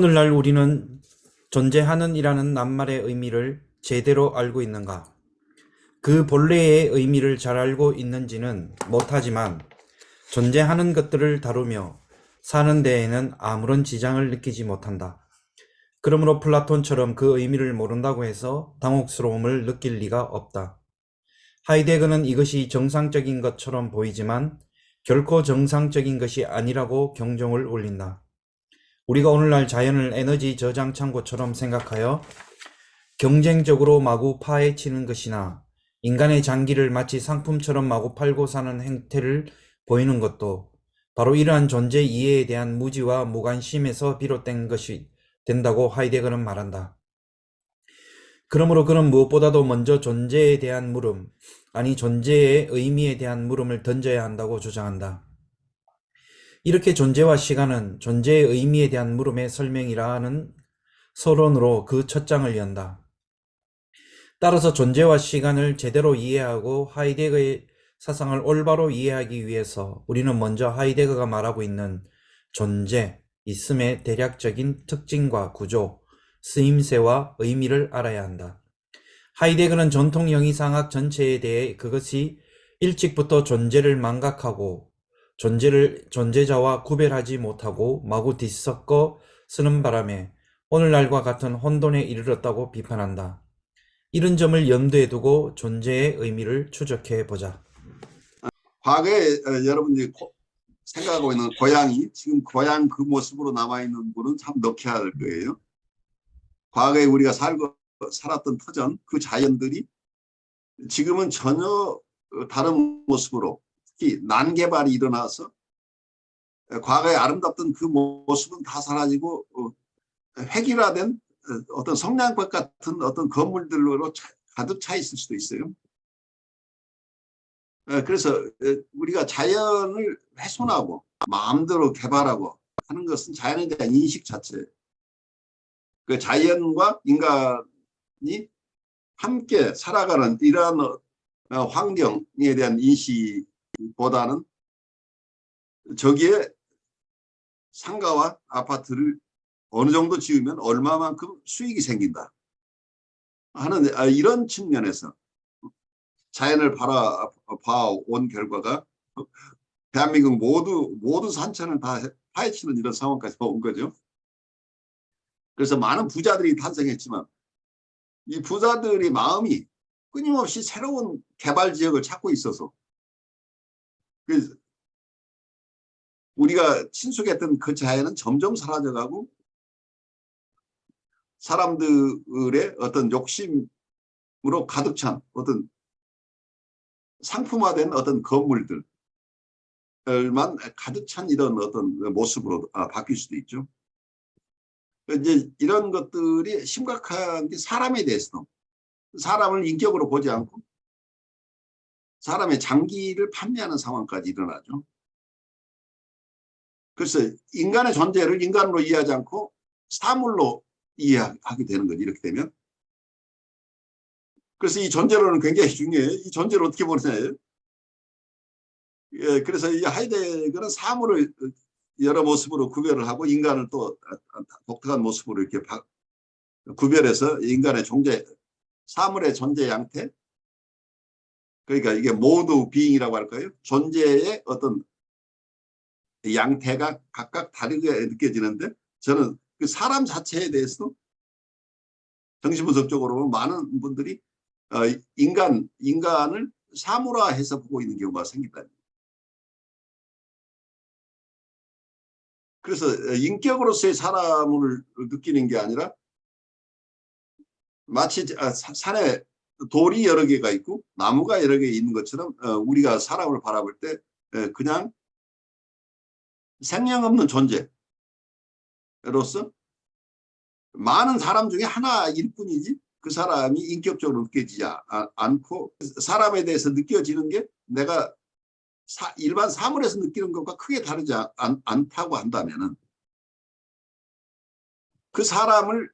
오늘날 우리는 존재하는 이라는 낱말의 의미를 제대로 알고 있는가? 그 본래의 의미를 잘 알고 있는지는 못하지만 존재하는 것들을 다루며 사는 데에는 아무런 지장을 느끼지 못한다. 그러므로 플라톤처럼 그 의미를 모른다고 해서 당혹스러움을 느낄 리가 없다. 하이데거는 이것이 정상적인 것처럼 보이지만 결코 정상적인 것이 아니라고 경종을 울린다. 우리가 오늘날 자연을 에너지 저장 창고처럼 생각하여 경쟁적으로 마구 파헤치는 것이나 인간의 장기를 마치 상품처럼 마구 팔고 사는 행태를 보이는 것도 바로 이러한 존재 이해에 대한 무지와 무관심에서 비롯된 것이 된다고 하이데거는 말한다. 그러므로 그는 무엇보다도 먼저 존재에 대한 물음, 아니 존재의 의미에 대한 물음을 던져야 한다고 주장한다. 이렇게 존재와 시간은 존재의 의미에 대한 물음의 설명이라는 서론으로 그 첫 장을 연다. 따라서 존재와 시간을 제대로 이해하고 하이데거의 사상을 올바로 이해하기 위해서 우리는 먼저 하이데거가 말하고 있는 존재, 있음의 대략적인 특징과 구조, 쓰임새와 의미를 알아야 한다. 하이데거는 전통 영이상학 전체에 대해 그것이 일찍부터 존재를 망각하고 존재를 존재자와 구별하지 못하고 마구 뒤섞어 쓰는 바람에 오늘날과 같은 혼돈에 이르렀다고 비판한다. 이런 점을 염두에 두고 존재의 의미를 추적해 보자. 과거에 어, 여러분들이 고- 생각하고 있는 고향이 지금 고향 그 모습으로 남아 있는 분은 참 넣게 할 거예요. 과거에 우리가 살고 살았던 터전 그 자연들이 지금은 전혀 어, 다른 모습으로 특히 난개발이 일어나서 어, 과거에 아름답던 그 모습은 다 사라지고 어, 획일화된 어, 어떤 성냥벽 같은 어떤 건물들로 차- 가득 차 있을 수도 있어요. 어, 그래서 어, 우리가 자연을 훼손하고 마음대로 개발하고 하는 것은 자연에 대한 인식 자체. 그 자연과 인간이 함께 살아가는 이러한 환경에 대한 인식 보다는 저기에 상가와 아파트를 어느 정도 지으면 얼마만큼 수익이 생긴다 하는 아, 이런 측면에서 자연을 바라봐온 결과가 대한민국 모두 모두 산천을 다 파헤치는 이런 상황까지 온 거죠. 그래서 많은 부자들이 탄생했지만 이 부자들이 마음이 끊임없이 새로운 개발 지역을 찾고 있어서 그 우리가 친숙했던 그 자연은 점점 사라져가고 사람들의 어떤 욕심으로 가득 찬 어떤 상품화된 어떤 건물들만 가득 찬 이런 어떤 모습으로 아, 바뀔 수도 있죠. 이제 이런 것들이 심각한 게 사람에 대해서도 사람을 인격으로 보지 않고 사람의 장기를 판매하는 상황까지 일어나죠. 그래서 인간의 존재를 인간으로 이해하지 않고 사물로 이해하게 되는 거지 이렇게 되면 그래서 이 존재론은 굉장히 중요해요. 이 존재를 어떻게 보느냐예요. 예, 그래서 이 하이데거는 사물을 여러 모습으로 구별을 하고 인간을 또 독특한 모습으로 이렇게 바, 구별해서 인간의 존재, 사물의 존재 양태, 그러니까 이게 모두 비잉이라고 할까요? 존재의 어떤 양태가 각각 다르게 느껴지는데 저는 그 사람 자체에 대해서도 정신분석적으로 많은 분들이 어, 인간, 인간을 사물화해서 보고 있는 경우가 생긴다. 그래서 어, 인격으로서의 사람을 느끼는 게 아니라 마치 아, 사- 산에 돌이 여러 개가 있고 나무가 여러 개 있는 것처럼 어, 우리가 사람을 바라볼 때 에, 그냥 생명 없는 존재로서 많은 사람 중에 하나일 뿐이지 그 사람이 인격적으로 느껴지지 아- 않고 사람에 대해서 느껴지는 게 내가 사- 일반 사물에서 느끼는 것과 크게 다르지 않, 않다고 한다면 은 그 사람을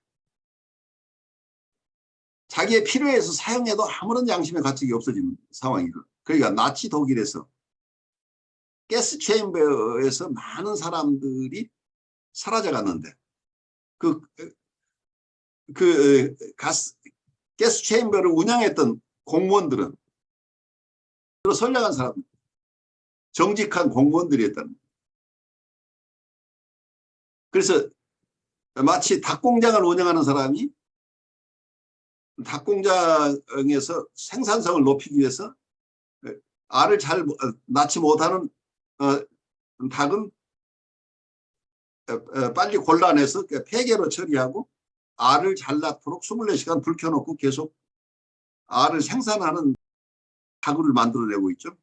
자기의 필요에서 사용해도 아무런 양심의 가책이 없어지는 상황이죠. 그러니까 나치 독일에서 가스 체인버에서 많은 사람들이 사라져 갔는데 그, 그, 가스, 가스 체인버를 운영했던 공무원들은 선량한 사람, 정직한 공무원들이었다는. 그래서 마치 닭공장을 운영하는 사람이 닭 공장에서 생산성을 높이기 위해서 알을 잘 낳지 못하는 어, 닭은 어, 어, 빨리 그 폐계로 처리하고 알을 잘 낳도록 24시간 불 켜놓고 계속 알을 생산하는 닭을 만들어내고 있죠.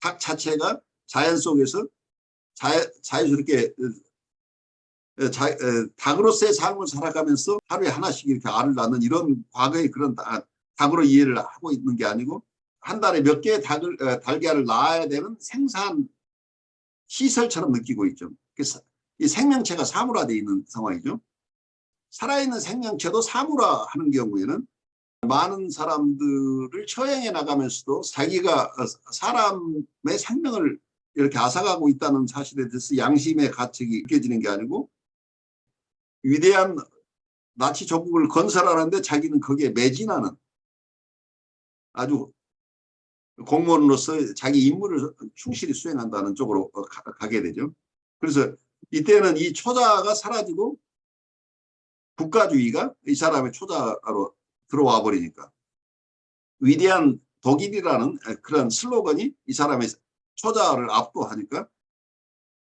닭 자체가 자연 속에서 자, 자연스럽게 어, 자, 어, 닭으로서의 삶을 살아가면서 하루에 하나씩 이렇게 알을 낳는 이런 과거의 그런 다- 닭으로 이해를 하고 있는 게 아니고 한 달에 몇 개의 닭을 어, 달걀을 낳아야 되는 생산 시설처럼 느끼고 있죠. 그래서 이 생명체가 사물화되어 있는 상황이죠. 살아있는 생명체도 사물화하는 경우에는 많은 사람들을 처형해 나가면서도 자기가 어, 사람의 생명을 이렇게 앗아가고 있다는 사실에 대해서 양심의 가책이 느껴지는 게 아니고 위대한 나치 조국을 건설하는데 자기는 거기에 매진하는 아주 공무원으로서 자기 임무를 충실히 수행한다는 쪽으로 어, 가- 가게 되죠. 그래서 이때는 이 초자가 사라지고 국가주의가 이 사람의 초자로 들어와 버리니까 위대한 독일이라는 그런 슬로건이 이 사람의 초자를 압도하니까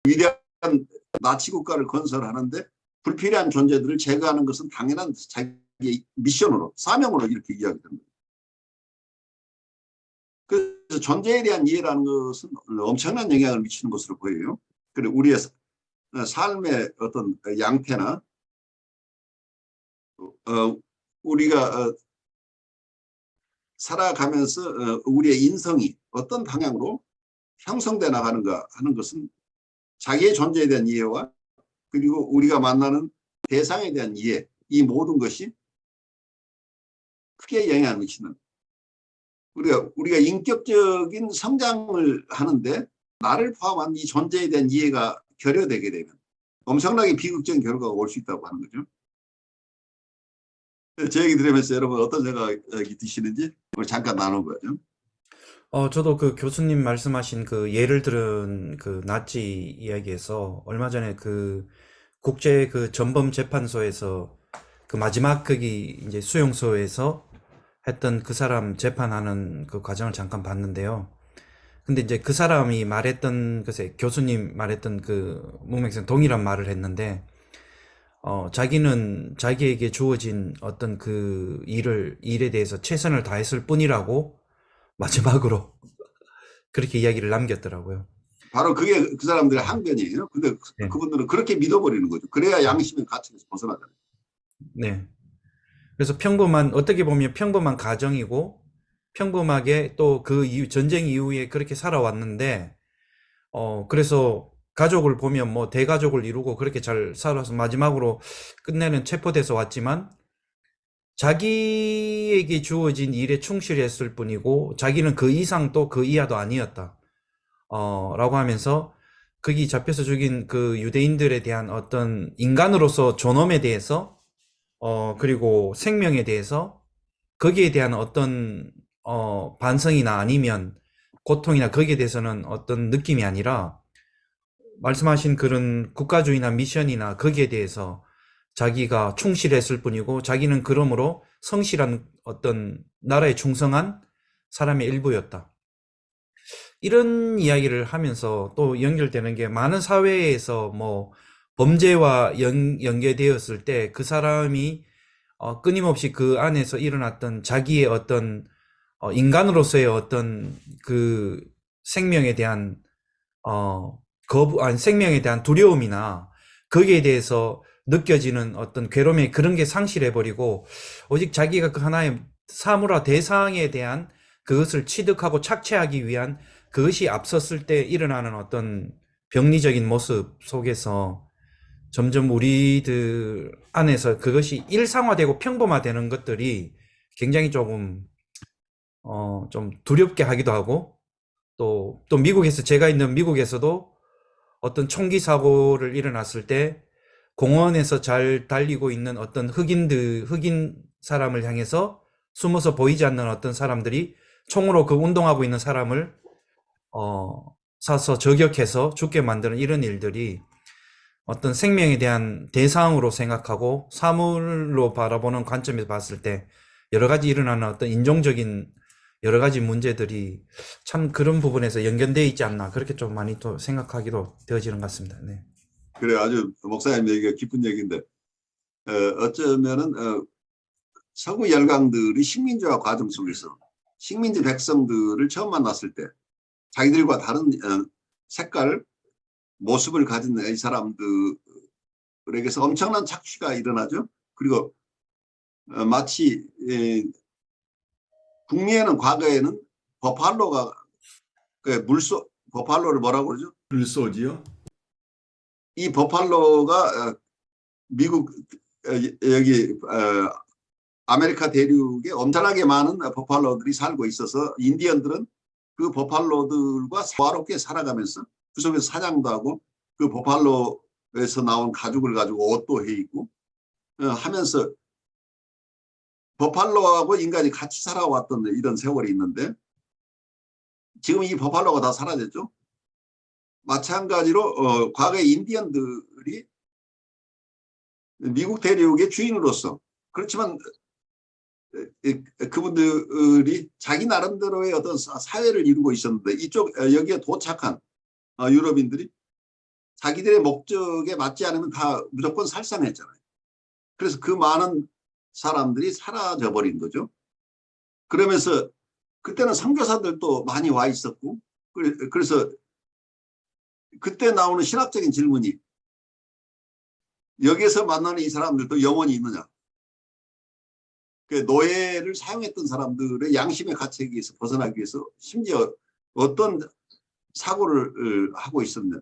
위대한 나치 국가를 건설하는데 불필요한 존재들을 제거하는 것은 당연한 자기의 미션으로 사명으로 이렇게 이야기됩니다. 그래서 존재에 대한 이해라는 것은 엄청난 영향을 미치는 것으로 보여요. 그리고 우리의 사- 삶의 어떤 양태나 어, 우리가 어, 살아가면서 어, 우리의 인성이 어떤 방향으로 형성돼 나가는가 하는 것은 자기의 존재에 대한 이해와 그리고 우리가 만나는 대상에 대한 이해 이 모든 것이 크게 영향을 미치는 우리가 우리가 인격적인 성장을 하는데 나를 포함한 이 존재에 대한 이해가 결여되게 되면 엄청나게 비극적인 결과가 올 수 있다고 하는 거죠. 제 얘기 들으면서 여러분 어떤 생각이 드시는지 잠깐 나눠보죠. 어, 저도 그 교수님 말씀하신 그 예를 들은 그 나치 이야기에서 얼마 전에 그 국제 그 전범 재판소에서 그 마지막 거기 이제 수용소에서 했던 그 사람 재판하는 그 과정을 잠깐 봤는데요. 근데 이제 그 사람이 말했던 글쎄 교수님 말했던 그 문맥상 동일한 말을 했는데 어, 자기는 자기에게 주어진 어떤 그 일을 일에 대해서 최선을 다했을 뿐이라고 마지막으로 그렇게 이야기를 남겼더라고요. 바로 그게 그 사람들의 항변이에요. 근데 그- 네. 그분들은 그렇게 믿어버리는 거죠. 그래야 양심의 가책에서 벗어나잖아요. 네. 그래서 평범한, 어떻게 보면 평범한 가정이고, 평범하게 또 그 이후, 전쟁 이후에 그렇게 살아왔는데, 어, 그래서 가족을 보면 뭐 대가족을 이루고 그렇게 잘 살아서 마지막으로 끝내는 체포돼서 왔지만, 자기에게 주어진 일에 충실했을 뿐이고, 자기는 그 이상 또그 이하도 아니었다. 어, 라고 하면서, 거기 잡혀서 죽인 그 유대인들에 대한 어떤 인간으로서 존엄에 대해서 어, 그리고 생명에 대해서 거기에 대한 어떤 어, 반성이나 아니면 고통이나 거기에 대해서는 어떤 느낌이 아니라 말씀하신 그런 국가주의나 미션이나 거기에 대해서 자기가 충실했을 뿐이고 자기는 그러므로 성실한 어떤 나라에 충성한 사람의 일부였다. 이런 이야기를 하면서 또 연결되는 게 많은 사회에서 뭐 범죄와 연, 연계되었을 때 그 사람이 어, 끊임없이 그 안에서 일어났던 자기의 어떤 어, 인간으로서의 어떤 그 생명에 대한 어, 거부, 아니 생명에 대한 두려움이나 거기에 대해서 느껴지는 어떤 괴로움의 그런 게 상실해버리고 오직 자기가 그 하나의 사물화 대상에 대한 그것을 취득하고 착취하기 위한 그것이 앞섰을 때 일어나는 어떤 병리적인 모습 속에서 점점 우리들 안에서 그것이 일상화되고 평범화되는 것들이 굉장히 조금 어, 좀 두렵게 하기도 하고 또, 또 미국에서 제가 있는 미국에서도 어떤 총기 사고를 일어났을 때 공원에서 잘 달리고 있는 어떤 흑인들, 흑인 사람을 향해서 숨어서 보이지 않는 어떤 사람들이 총으로 그 운동하고 있는 사람을 어, 사서 저격해서 죽게 만드는 이런 일들이 어떤 생명에 대한 대상으로 생각하고 사물로 바라보는 관점에서 봤을 때 여러 가지 일어나는 어떤 인종적인 여러 가지 문제들이 참 그런 부분에서 연결되어 있지 않나 그렇게 좀 많이 또 생각하기도 되어지는 것 같습니다. 네. 그래 아주 목사님 얘기가 깊은 얘기인데 어, 어쩌면은 어, 서구 열강들이 식민지화 과정 속에서 식민지 백성들을 처음 만났을 때 자기들과 다른 어, 색깔 모습을 가진 이 사람들에게서 엄청난 착취가 일어나죠. 그리고 어, 마치 에, 북미에는 과거에는 버팔로가 그 물소 버팔로를 뭐라고 그러죠? 불소지요? 이 버팔로가 어, 미국 어, 여기 어, 아메리카 대륙에 엄청나게 많은 버팔로들이 살고 있어서 인디언들은 그 버팔로들과 사화롭게 살아가면서 그 속에서 사냥도 하고 그 버팔로에서 나온 가죽을 가지고 옷도 해 입고 어, 하면서 버팔로하고 인간이 같이 살아왔던 이런 세월이 있는데 지금 이 버팔로가 다 사라졌죠. 마찬가지로 어, 과거의 인디언들이 미국 대륙의 주인으로서 그렇지만 그분들이 자기 나름대로의 어떤 사- 사회를 이루고 있었는데 이쪽 어, 여기에 도착한 어, 유럽인들이 자기들의 목적에 맞지 않으면 다 무조건 살상했잖아요. 그래서 그 많은 사람들이 사라져 버린 거죠. 그러면서 그때는 선교사들도 많이 와 있었고 그래- 그래서 그때 나오는 신학적인 질문이 여기에서 만나는 이 사람들도 영혼이 있느냐? 그 노예를 사용했던 사람들의 양심의 가책에서 벗어나기 위해서 심지어 어떤 사고를 어, 하고 있었냐?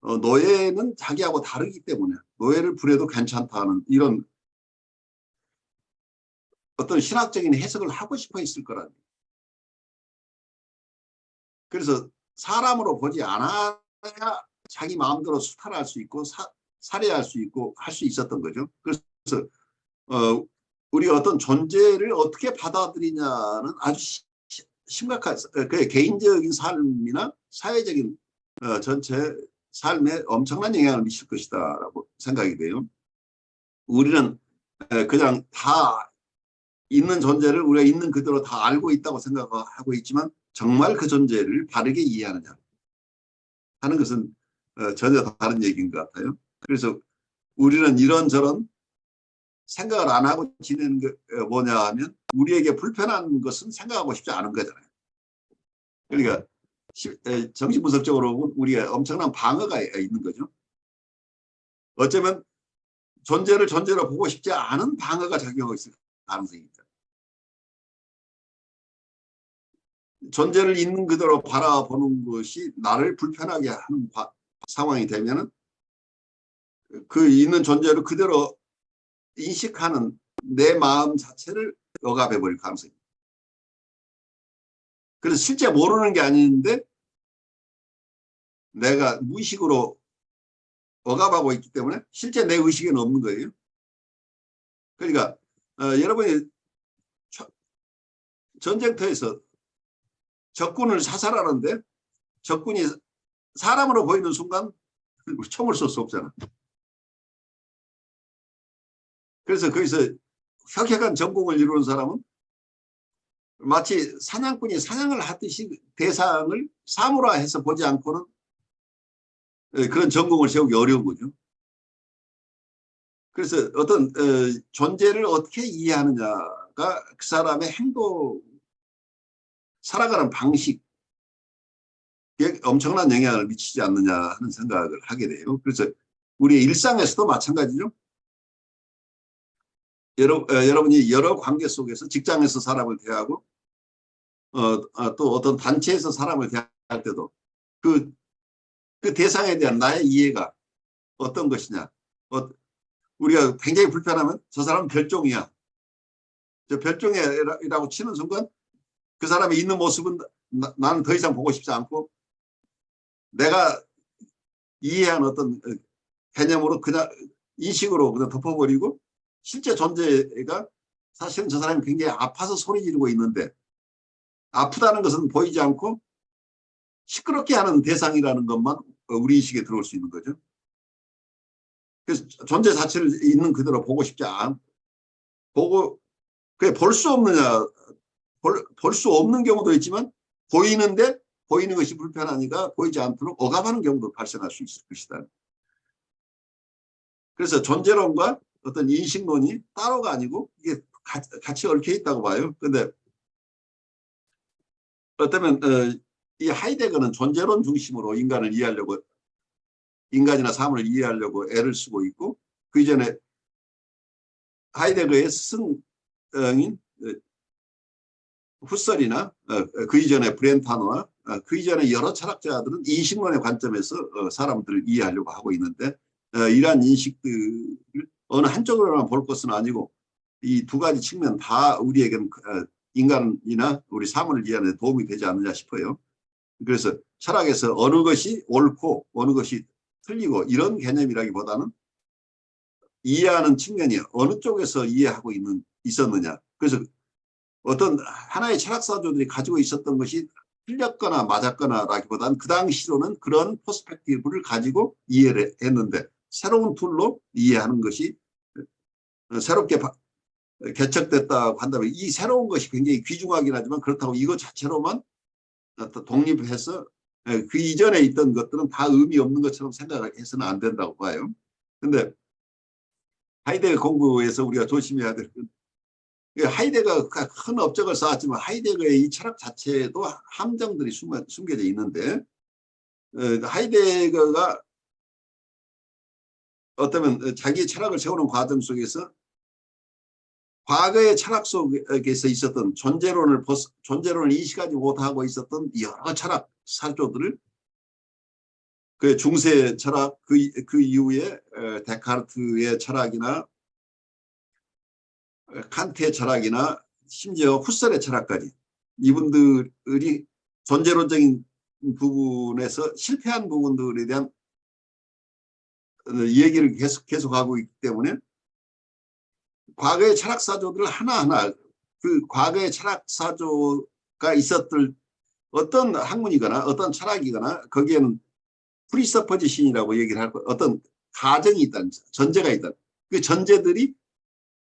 어, 노예는 자기하고 다르기 때문에 노예를 부려도 괜찮다는 이런 어떤 신학적인 해석을 하고 싶어 했을 거라는. 그래서 사람으로 보지 않아 야 자기 마음대로 수탈할 수 있고 사, 살해할 수 있고 할 수 있었던 거죠. 그래서 어, 우리 어떤 존재를 어떻게 받아들이냐는 아주 시- 시- 심각한 어, 그 개인적인 삶이나 사회적인 어, 전체 삶에 엄청난 영향을 미칠 것이다라고 생각이 돼요. 우리는 에, 그냥 다 있는 존재를 우리가 있는 그대로 다 알고 있다고 생각하고 있지만 정말 그 존재를 바르게 이해하느냐 하는 것은 어, 전혀 다른 얘기인 것 같아요. 그래서 우리는 이런저런 생각을 안 하고 지내는 게 어, 뭐냐 하면 우리에게 불편한 것은 생각하고 싶지 않은 거잖아요. 그러니까 정신분석적으로 우리가 엄청난 방어가 있는 거죠. 어쩌면 존재를 존재로 보고 싶지 않은 방어가 작용하고 있을 가능성이 있다. 존재를 있는 그대로 바라보는 것이 나를 불편하게 하는 바- 상황이 되면 은 그 있는 존재를 그대로 인식하는 내 마음 자체를 억압해 버릴 가능성이. 그래서 실제 모르는 게 아닌데 내가 무의식으로 억압하고 있기 때문에 실제 내 의식에는 없는 거예요. 그러니까 어, 여러분이 저- 전쟁터에서 적군을 사살하는데 적군이 사람으로 보이는 순간 총을 쏠 수 없잖아. 그래서 거기서 혁혁한 전공을 이루는 사람은 마치 사냥꾼이 사냥을 하듯이 대상을 사물화해서 보지 않고는 에, 그런 전공을 세우기 어려운 거죠. 그래서 어떤 어, 존재를 어떻게 이해하느냐가 그 사람의 행동, 살아가는 방식에 엄청난 영향을 미치지 않느냐 하는 생각을 하게 돼요. 그래서 우리 일상에서도 마찬가지죠. 여러, 어, 여러분이 여러 관계 속에서 직장에서 사람을 대하고 어, 어, 또 어떤 단체에서 사람을 대할 때도 그, 그 대상에 대한 나의 이해가 어떤 것이냐. 어, 우리가 굉장히 불편하면 저 사람은 별종이야. 저 별종이라고 치는 순간 그 사람이 있는 모습은 나, 나는 더 이상 보고 싶지 않고 내가 이해한 어떤 어, 개념으로 그냥 인식으로 그냥 덮어버리고 실제 존재가 사실은 저 사람이 굉장히 아파서 소리 지르고 있는데 아프다는 것은 보이지 않고 시끄럽게 하는 대상이라는 것만 우리 인식에 들어올 수 있는 거죠. 그래서 존재 자체를 있는 그대로 보고 싶지 않, 보고, 그게 볼 수 없느냐, 볼 수 없는 경우도 있지만 보이는데 보이는 것이 불편하니까 보이지 않도록 억압하는 경우도 발생할 수 있을 것이다. 그래서 존재론과 어떤 인식론이 따로가 아니고 이게 같이, 얽혀 있다고 봐요. 근데 어쩌면 어, 이 하이데거는 존재론 중심으로 인간을 이해하려고 인간이나 사물을 이해하려고 애를 쓰고 있고 그 이전에 하이데거의 스승인 어, 후설이나 어, 그 이전에 브렌타노나 어, 그 이전에 여러 철학자들은 인식론의 관점에서 어, 사람들을 이해하려고 하고 있는데 어, 이러한 인식들을 어느 한쪽으로만 볼 것은 아니고 이 두 가지 측면 다 우리에게는 어, 인간이나 우리 사물을 이해하는 데 도움이 되지 않느냐 싶어요. 그래서 철학에서 어느 것이 옳고 어느 것이 틀리고 이런 개념이라기보다는 이해하는 측면이 어느 쪽에서 이해하고 있는 있었느냐. 그래서 어떤 하나의 철학사조들이 가지고 있었던 것이 틀렸거나 맞았거나라기보다는 그 당시로는 그런 퍼스펙티브를 가지고 이해를 했는데 새로운 툴로 이해하는 것이 새롭게 바- 개척됐다고 한다면 이 새로운 것이 굉장히 귀중하긴 하지만 그렇다고 이것 자체로만 독립해서 예, 그 이전에 있던 것들은 다 의미 없는 것처럼 생각해서는 안 된다고 봐요. 근데 하이데거 공부에서 우리가 조심해야 될 하이데거가 큰 업적을 쌓았지만 하이데거의 이 철학 자체에도 함정들이 숨어, 숨겨져 있는데 어, 하이데거가 어쩌면 자기 철학을 세우는 과정 속에서 과거의 철학 속에서 있었던 존재론을 벗- 존재론을 인식하지 못하고 있었던 여러 철학 사조들을 그 중세 철학 그, 이- 그 이후에 에, 데카르트의 철학이나 에, 칸트의 철학이나 심지어 후설의 철학까지 이분들이 존재론적인 부분에서 실패한 부분들에 대한 어, 얘기를 계속 계속하고 있기 때문에 과거의 철학사조들 하나하나 그 과거의 철학사조가 있었던 어떤 학문이거나 어떤 철학이거나 거기에는 프리서퍼지신이라고 얘기를 할 거, 어떤 가정이 있다는 전제가 있다. 그 전제들이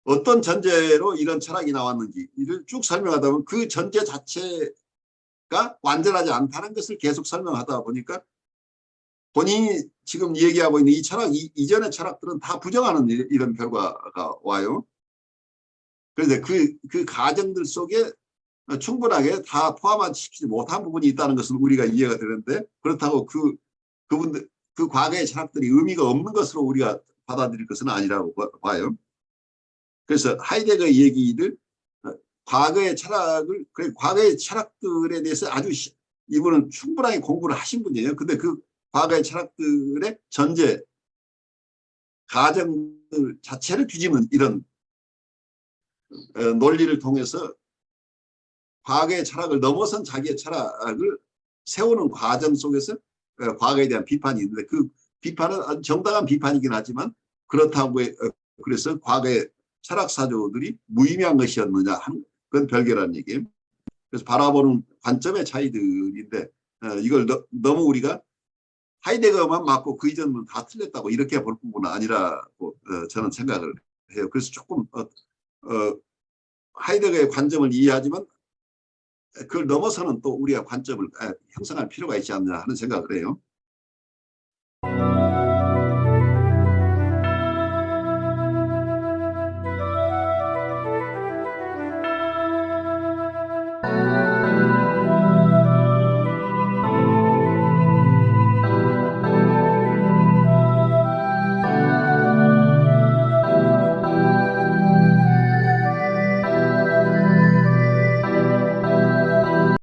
어떤 전제로 이런 철학이 나왔는지 이를 쭉 설명하다 보면 그 전제 자체가 완전하지 않다는 것을 계속 설명하다 보니까 본인이 지금 얘기하고 있는 이 철학 이, 이전의 철학들은 다 부정하는 이- 이런 결과가 와요. 그런데 그, 그 가정들 속에 충분하게 다 포함시키지 못한 부분이 있다는 것은 우리가 이해가 되는데 그렇다고 그 그분들 그 과거의 철학들이 의미가 없는 것으로 우리가 받아들일 것은 아니라고 봐- 봐요. 그래서 하이데거의 얘기를 어, 과거의 철학을 그 과거의 철학들에 대해서 아주 시- 이분은 충분하게 공부를 하신 분이에요. 근데 그 과거의 철학들의 전제 가정들 자체를 뒤집는 이런 어, 논리를 통해서 과거의 철학을 넘어선 자기의 철학을 세우는 과정 속에서 어, 과거에 대한 비판이 있는데 그 비판은 정당한 비판이긴 하지만 그렇다고 그래서 과거의 철학사조들이 무의미한 것이었느냐 하는 그건 별개라는 얘기예요. 그래서 바라보는 관점의 차이들인데 어, 이걸 너, 너무 우리가 하이데거만 맞고 그 이전은 다 틀렸다고 이렇게 볼 부분은 아니라고 어, 저는 생각을 해요. 그래서 조금 어, 어, 하이데거의 관점을 이해하지만 그걸 넘어서는 또 우리가 관점을 아, 형성할 필요가 있지 않나 하는 생각을 해요.